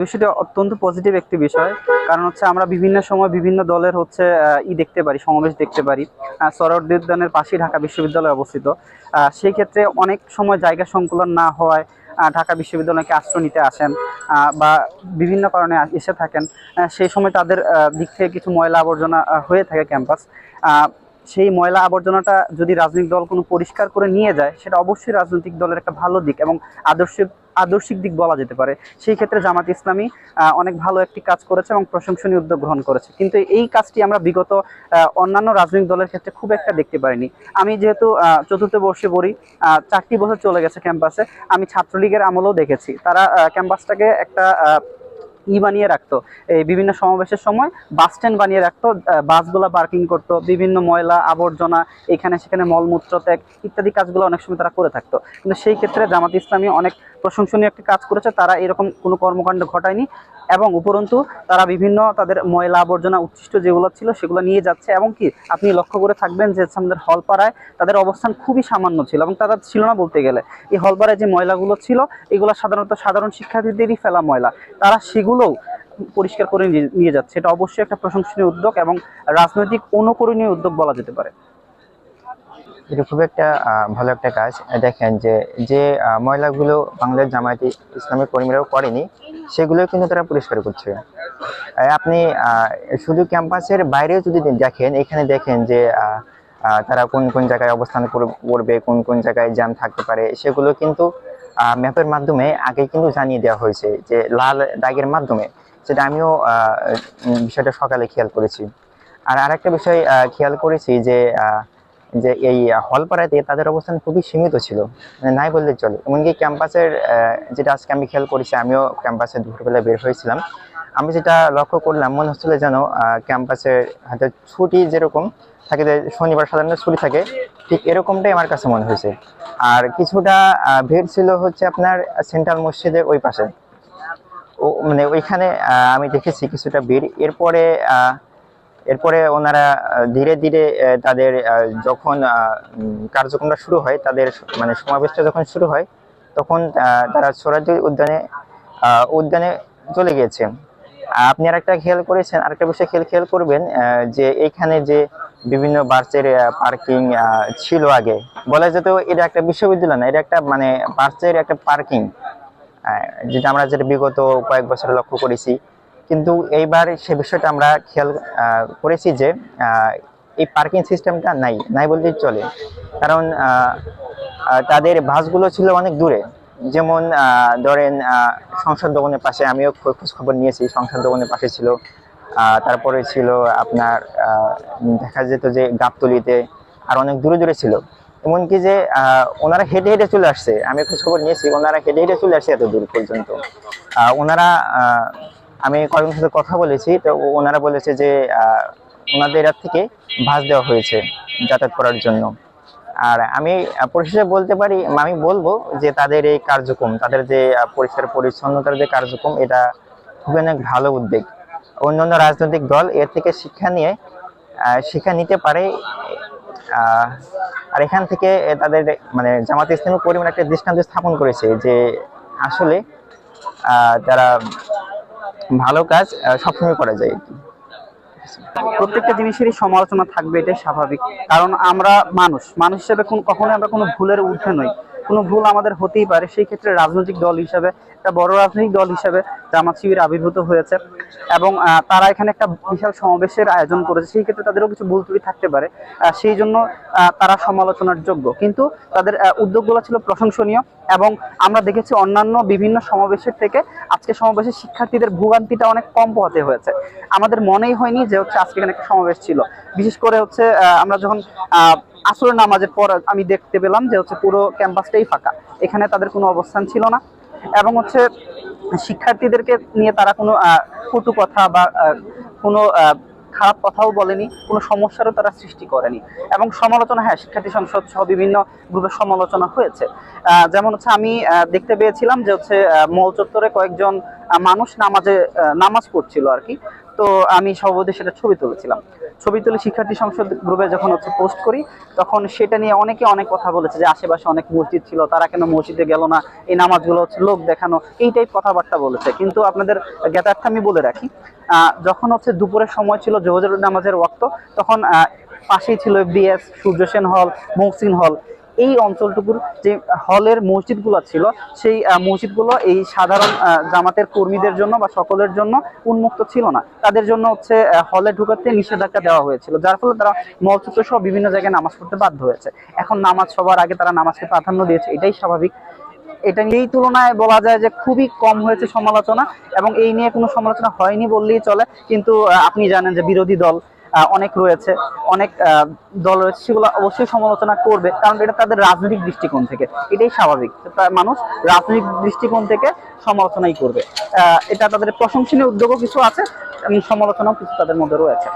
বিষয়টি অত্যন্ত পজিটিভ একটি বিষয়। কারণ হচ্ছে আমরা বিভিন্ন সময় বিভিন্ন দলের হচ্ছে ই দেখতে পারি, সমাবেশ দেখতে পারি। সরোয়ার্দী উদ্যানের পাশেই ঢাকা বিশ্ববিদ্যালয় অবস্থিত। সেই ক্ষেত্রে অনেক সময় জায়গা সংকুলন না হওয়ায় ঢাকা বিশ্ববিদ্যালয়কে আশ্রয় নিতে আসেন বা বিভিন্ন কারণে এসে থাকেন। সেই সময় তাদের দিক থেকে কিছু ময়লা আবর্জনা হয়ে থাকে ক্যাম্পাস। সেই ময়লা আবর্জনাটা যদি রাজনৈতিক দল কোনো পরিষ্কার করে নিয়ে যায়, সেটা অবশ্যই রাজনৈতিক দলের একটা ভালো দিক এবং আদর্শিক আদর্শিক দিক বলা যেতে পারে। সেই ক্ষেত্রে জামাত ইসলামী অনেক ভালো একটি কাজ করেছে এবং প্রশংসনীয় উদ্যোগ গ্রহণ করেছে। কিন্তু এই কাজটি আমরা বিগত অন্যান্য রাজনৈতিক দলের ক্ষেত্রে খুব একটা দেখতে পারিনি আমি যেহেতু চতুর্থ বর্ষে পড়ি চারটি বছর চলে গেছে ক্যাম্পাসে। আমি ছাত্রলীগের আমলেও দেখেছি। তারা ক্যাম্পাসটাকে একটা ই বানিয়ে রাখতো। এই বিভিন্ন সমাবেশের সময় বাস স্ট্যান্ড বানিয়ে রাখতো বাসগুলা পার্কিং করতো, বিভিন্ন ময়লা, আবর্জনা, এখানে সেখানে মলমূত্র, ত্যাগ ইত্যাদি কাজগুলো অনেক সময় তারা করে থাকতো। কিন্তু সেই ক্ষেত্রে জামাত ইসলামী অনেক প্রশংসনীয় একটি কাজ করেছে, তারা এরকম কোনো কর্মকাণ্ড ঘটায়নি এবং উপরন্তু তারা বিভিন্ন তাদের ময়লা আবর্জনা উচ্ছিষ্ট যেগুলো ছিল সেগুলো নিয়ে যাচ্ছে এবং কি আপনি লক্ষ্য করে থাকবেন যে আমাদের হলপাড়ায় তাদের অবস্থান খুবই সামান্য ছিল এবং তারা ছিল না বলতে গেলে। এই হলপাড়ায় যে ময়লাগুলো ছিল, এগুলো সাধারণত সাধারণ শিক্ষার্থীদেরই ফেলা ময়লা। তারা সেগুলোও পরিষ্কার করে নিয়ে- যাচ্ছে। এটা অবশ্যই একটা প্রশংসনীয় উদ্যোগ এবং রাজনৈতিক অনুকরণীয় উদ্যোগ বলা যেতে পারে। এটা খুব একটা ভালো একটা কাজ। দেখেন যে যে ময়লাগুলো বাংলার জামায়াতি ইসলামী কর্মীরাও করেনি সেগুলো কিন্তু তারা পরিষ্কার করছে। আপনি শুধু ক্যাম্পাসের বাইরেও যদি দেখেন, এখানে দেখেন যে তারা কোন কোন জায়গায় অবস্থান করবে, কোন কোন জায়গায় জ্যাম থাকতে পারে, সেগুলো কিন্তু ম্যাপের মাধ্যমে আগে কিন্তু জানিয়ে দেওয়া হয়েছে, যে, লাল দাগের মাধ্যমে। সেটা আমিও বিষয়টা সকালে খেয়াল করেছি। আর আরেকটা বিষয় খেয়াল করেছি যে যে এই হলপাড়াতে তাদের অবস্থান খুবই সীমিত ছিল। মানে নাই বললে চলে। এমনকি ক্যাম্পাসের যেটা আজকে আমি খেয়াল করেছি, আমিও ক্যাম্পাসে দুপুরবেলা বের হয়েছিলাম। আমি যেটা লক্ষ্য করলাম, মনে হচ্ছিল যেন ক্যাম্পাসের হয়তো ছুটি যেরকম থাকে যে শনিবার সাধারণত ছুটি থাকে, ঠিক এরকমটাই আমার কাছে মনে হয়েছে। আর কিছুটা ভিড় ছিল হচ্ছে আপনার সেন্ট্রাল মসজিদের ওই পাশে। মানে ওইখানে আমি দেখেছি কিছুটা ভিড়। এরপরে এরপরে ওনারা ধীরে ধীরে তাদের যখন কার্যক্রমটা শুরু হয়, তাদের মানে সমাবেশটা যখন শুরু হয়, তখন তারা সোরাজি উদ্যানে উদ্যানে চলে গিয়েছে। আপনি আর একটা খেয়াল করেছেন, আরেকটা বিষয় খেয়াল খেয়াল করবেন যে এখানে যে বিভিন্ন বাসের পার্কিং ছিল আগে, বলা যেত এটা একটা বিশ্ববিদ্যালয় না, এটা একটা মানে বাসের একটা পার্কিং যেটা আমরা যেটা বিগত কয়েক বছর লক্ষ্য করেছি। কিন্তু এইবার সে বিষয়টা আমরা খেয়াল করেছি যে এই পার্কিং সিস্টেমটা নাই নাই বলতেই চলে। কারণ তাদের বাসগুলো ছিল অনেক দূরে। যেমন ধরেন সংসদ ভবনের পাশে আমিও খোঁজ খবর নিয়েছি, সংসদ ভবনের পাশে ছিল। তারপরে ছিল আপনার দেখা যেত যে গাবতলিতে আর অনেক দূরে দূরে ছিল। এমনকি যে ওনারা হেঁটে হেঁটে চলে আসছে। আমি খোঁজ খবর নিয়েছি, ওনারা হেঁটে হেঁটে চলে আসছে এত দূর পর্যন্ত। ওনারা আমি কয়েকজনের সাথে কথা বলেছি, তো ওনারা বলেছে যে ওনাদের এর থেকে ভাস দেওয়া হয়েছে যাতায়াত করার জন্য। আর আমি পরিশেষে বলতে পারি, আমি বলব যে তাদের এই কার্যক্রম, তাদের যে পরিষ্কার পরিচ্ছন্নতার যে কার্যক্রম, এটা খুবই অনেক ভালো উদ্যোগ। অন্যান্য রাজনৈতিক দল এর থেকে শিক্ষা নিয়ে শিক্ষা নিতে পারে আর এখান থেকে তাদের মানে জামাত ইসলামী পরিমাণ একটা দৃষ্টান্ত স্থাপন করেছে যে, আসলে তারা ভালো কাজ সবসময় করা যায়। প্রত্যেকটা জিনিসেরই সমালোচনা থাকবে, এটাই স্বাভাবিক। কারণ আমরা মানুষ মানুষ হিসেবে কখনোই আমরা কোনো ভুলের ঊর্ধ্বে নই। কোনো ভুল আমাদের হতেই পারে। সেই ক্ষেত্রে রাজনৈতিক দল হিসাবে, একটা বড় রাজনৈতিক দল হিসেবে জামাত শিবির আবির্ভূত হয়েছে। এবং তারা এখানে একটা বিশাল সমাবেশের আয়োজন করেছে। সেই ক্ষেত্রে তাদেরও কিছু ভুল ত্রুটি থাকতে পারে। সেই জন্য তারা সমালোচনার যোগ্য। কিন্তু তাদের উদ্যোগগুলো ছিল প্রশংসনীয়। এবং আমরা দেখেছি অন্যান্য বিভিন্ন সমাবেশের থেকে আজকে সমাবেশে শিক্ষার্থীদের ভোগান্তিটা অনেক কম পোহাতে হয়েছে। আমাদের মনেই হয়নি যে হচ্ছে আজকে এখানে একটা সমাবেশ ছিল। বিশেষ করে হচ্ছে আমরা যখন আসরের নামাজের পর আমি দেখতে পেলাম যে হচ্ছে পুরো ক্যাম্পাসটাই ফাঁকা। এখানে তাদের কোনো অবস্থান ছিল না। এবং হচ্ছে শিক্ষার্থীদেরকে নিয়ে তারা কোনো কটু কথা বা কোনো খারাপ কথাও বলেনি, কোনো সমস্যারও তারা সৃষ্টি করেনি। এবং সমালোচনা হ্যাঁ শিক্ষার্থী সংসদ সহ বিভিন্ন গ্রুপের সমালোচনা হয়েছে। যেমন হচ্ছে আমি দেখতে পেয়েছিলাম যে হচ্ছে মল চত্বরে কয়েকজন মানুষ নামাজে নামাজ পড়ছিল আর কি। তো আমি সভাপতি সেটা ছবি তুলেছিলাম। ছবি তুলে শিক্ষার্থী সংসদ গ্রুপে যখন হচ্ছে পোস্ট করি, তখন সেটা নিয়ে অনেকে অনেক কথা বলেছে যে আশেপাশে অনেক মসজিদ ছিল, তারা কেন মসজিদে গেল না, এই নামাজগুলো হচ্ছে লোক দেখানো, এই টাইপ কথাবার্তা বলেছে। কিন্তু আপনাদের জ্ঞাতার্থে আমি বলে রাখি যখন হচ্ছে দুপুরের সময় ছিল জোহরের নামাজের ওয়াক্ত, তখন পাশেই ছিল বিএস সূর্য সেন হল মহসিন হল এই অঞ্চলটুকুর যে হলের মসজিদগুলো ছিল, সেই মসজিদগুলো এই সাধারণ জামাতের কর্মীদের জন্য বা সকলের জন্য উন্মুক্ত ছিল না। তাদের জন্য হচ্ছে হলে ঢুকাতে নিষেধাজ্ঞা দেওয়া হয়েছিল, যার ফলে তারা মলচুত্র সহ বিভিন্ন জায়গায় নামাজ পড়তে বাধ্য হয়েছে। এখন নামাজ সবার আগে তারা নামাজকে প্রাধান্য দিয়েছে, এটাই স্বাভাবিক। এটা এই তুলনায় বলা যায় যে খুবই কম হয়েছে সমালোচনা, এবং এই নিয়ে কোনো সমালোচনা হয়নি বললেই চলে, কিন্তু আপনি জানেন যে বিরোধী দল অনেক রয়েছে, অনেক দল রয়েছে, সেগুলো অবশ্যই সমালোচনা করবে, কারণ এটা তাদের রাজনৈতিক দৃষ্টিকোণ থেকে, এটাই স্বাভাবিক। মানুষ রাজনৈতিক দৃষ্টিকোণ থেকে সমালোচনাই করবে। এটা তাদের প্রশংসনীয় উদ্যোগও কিছু আছে সমালোচনাও কিছু তাদের মধ্যে রয়েছে।